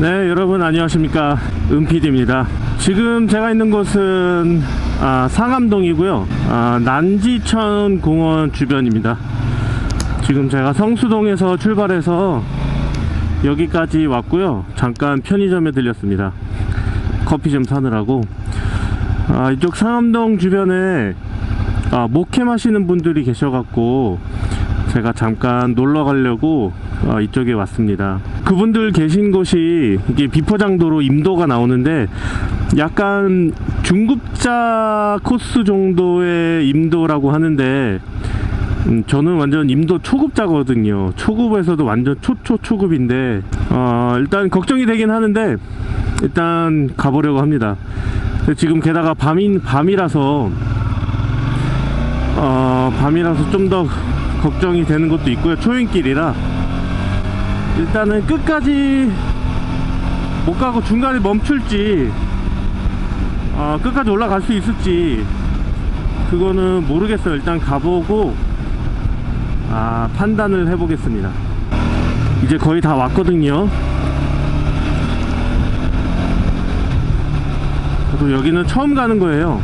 네, 여러분 안녕하십니까. 은PD입니다. 지금 제가 있는 곳은 아, 상암동이고요. 아, 난지천 공원 주변입니다. 지금 제가 성수동에서 출발해서 여기까지 왔고요. 잠깐 편의점에 들렸습니다. 커피 좀 사느라고. 아, 이쪽 상암동 주변에 아, 목회 하시는 분들이 계셔갖고 제가 잠깐 놀러 가려고 어, 이쪽에 왔습니다. 그분들 계신 곳이 이게 비포장도로 임도가 나오는데 약간 중급자 코스 정도의 임도라고 하는데 음, 저는 완전 임도 초급자거든요. 초급에서도 완전 초초 초급인데 어, 일단 걱정이 되긴 하는데 일단 가보려고 합니다. 지금 게다가 밤인 밤이라서 어, 밤이라서 좀더 걱정이 되는 것도 있고요. 초행길이라 일단은 끝까지 못 가고 중간에 멈출지 어, 끝까지 올라갈 수 있을지 그거는 모르겠어요. 일단 가보고 아, 판단을 해보겠습니다. 이제 거의 다 왔거든요. 저도 여기는 처음 가는 거예요.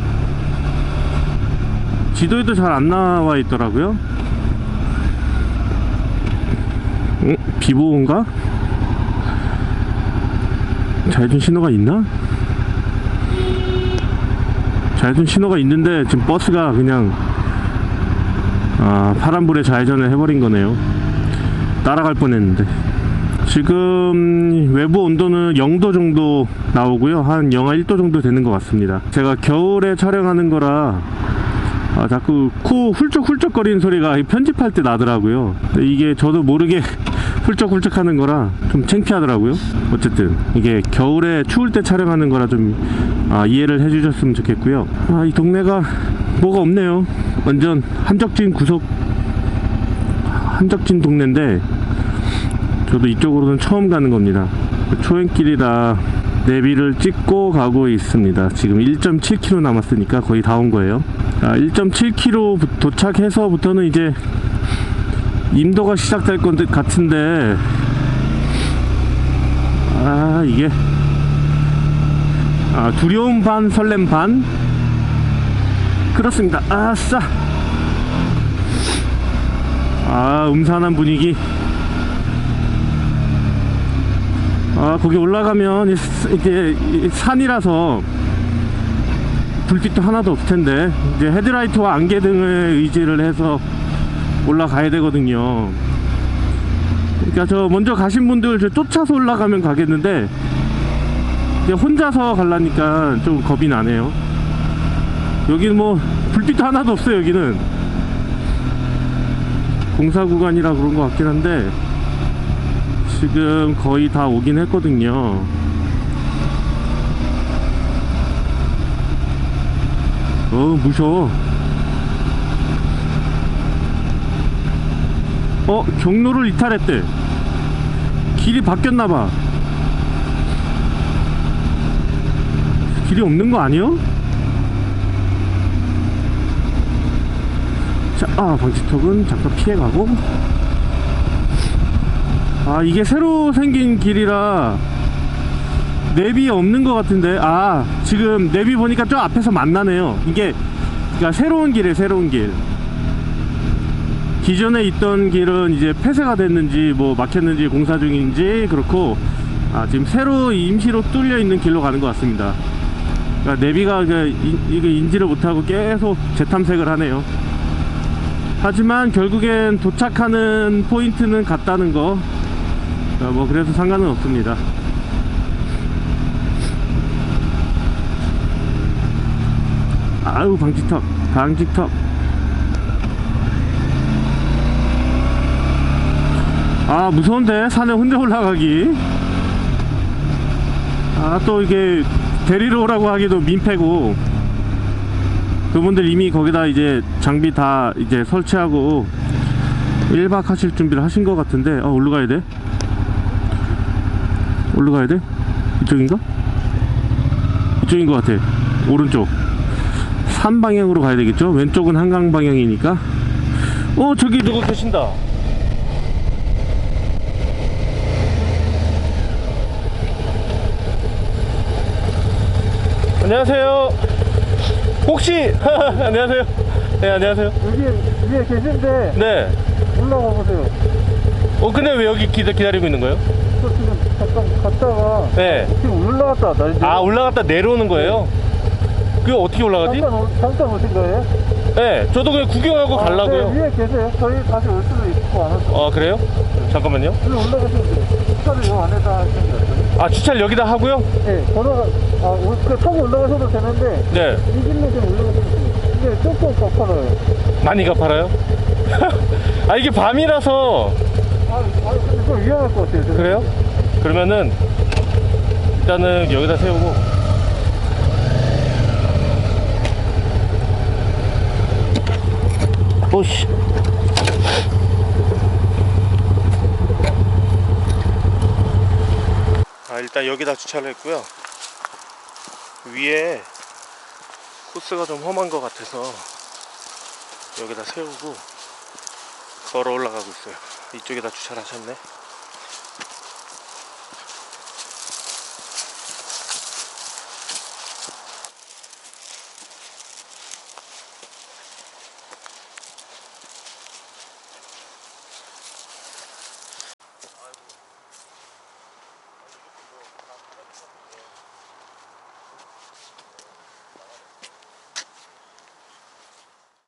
지도에도 잘 안 나와 있더라고요. 응? 비보인가? 좌회전 신호가 있나? 좌회전 신호가 있는데 지금 버스가 그냥 아, 파란불에 좌회전을 해버린 거네요. 따라갈 뻔했는데. 지금 외부 온도는 0도 정도 나오고요. 한 영하 1도 정도 되는 것 같습니다. 제가 겨울에 촬영하는 거라 아, 자꾸 코 훌쩍훌쩍 거리는 소리가 편집할 때 나더라고요. 이게 저도 모르게 훌쩍훌쩍 하는 거라 좀 창피하더라고요. 어쨌든 이게 겨울에 추울 때 촬영하는 거라 좀 아, 이해를 해 주셨으면 좋겠고요. 아, 이 동네가 뭐가 없네요. 완전 한적진 구석 한적진 동네인데 저도 이쪽으로는 처음 가는 겁니다. 초행길이라 내비를 찍고 가고 있습니다. 지금 1.7km 남았으니까 거의 다 온 거예요. 아, 1.7km 도착해서부터는 이제 임도가 시작될 것 같은데. 아 이게. 아, 두려움 반 설렘 반? 그렇습니다. 아싸. 아 음산한 분위기. 아 거기 올라가면 이- 이게 이 산이라서 불빛도 하나도 없을 텐데. 이제 헤드라이트와 안개등을 의지를 해서 올라가야 되거든요. 그러니까 저 먼저 가신 분들 저 쫓아서 올라가면 가겠는데 혼자서 가려니까 좀 겁이 나네요. 여기는 뭐 불빛도 하나도 없어요. 여기는 공사 구간이라 그런 것 같긴 한데 지금 거의 다 오긴 했거든요. 어 무서워 어 경로를 이탈했대. 길이 바뀌었나봐. 길이 없는 거 아니요? 자, 아 방지턱은 잠깐 피해가고. 아 이게 새로 생긴 길이라 내비 없는 것 같은데. 아 지금 내비 보니까 저 앞에서 만나네요. 이게 그러니까 새로운 길에 새로운 길 기존에 있던 길은 이제 폐쇄가 됐는지 뭐 막혔는지 공사 중인지 그렇고 아 지금 새로 임시로 뚫려 있는 길로 가는 것 같습니다. 그러니까 내비가 이거 인지를 못하고 계속 재탐색을 하네요. 하지만 결국엔 도착하는 포인트는 같다는 거. 아, 뭐 그래서 상관은 없습니다. 아유 방지턱 방지턱 아 무서운데 산에 혼자 올라가기 아 또 이게 데리러 오라고 하기도 민폐고 그분들 이미 거기다 이제 장비 다 이제 설치하고 1박 하실 준비를 하신 것 같은데 아 올라가야 돼? 올라가야 돼? 이쪽인가? 이쪽인 것 같아 오른쪽 산 방향으로 가야 되겠죠? 왼쪽은 한강 방향이니까 어 저기 누구 계신다 안녕하세요. 혹시 안녕하세요. 네 안녕하세요. 여기 위에 계신데 네. 올라가 보세요. 어 근데 왜 여기 기다, 기다리고 있는 거예요? 저 지금 잠깐 갔다가 네. 지금 올라갔다 나 이제 아 올라갔다 내려오는 거예요? 그게 어떻게 올라가지? 잠깐 오- 잠깐 오신 거예요? 네. 저도 그냥 구경하고 아, 가려고요. 네, 위에 계세요. 저희 다시 올 수도 있고 안 올 수도. 아 그래요? 잠깐만요. 일로 올라가시면 돼요. 차를 요 안에다 하시면 돼요. 아 주차를 여기다 하고요? 네, 걸어가 아, 올, 그 타고 올라가셔도 되는데 네. 이 길로 좀 올라가시면 돼요. 근데 조금 가파라요. 많이 가팔아요? 아 이게 밤이라서 아, 아, 근데 좀 위험할 것 같아요. 그래요? 그러면은 일단은 여기다 세우고 오씨 아 일단 여기다 주차를 했고요. 위에 코스가 좀 험한 것 같아서 여기다 세우고 걸어 올라가고 있어요. 이쪽에다 주차를 하셨네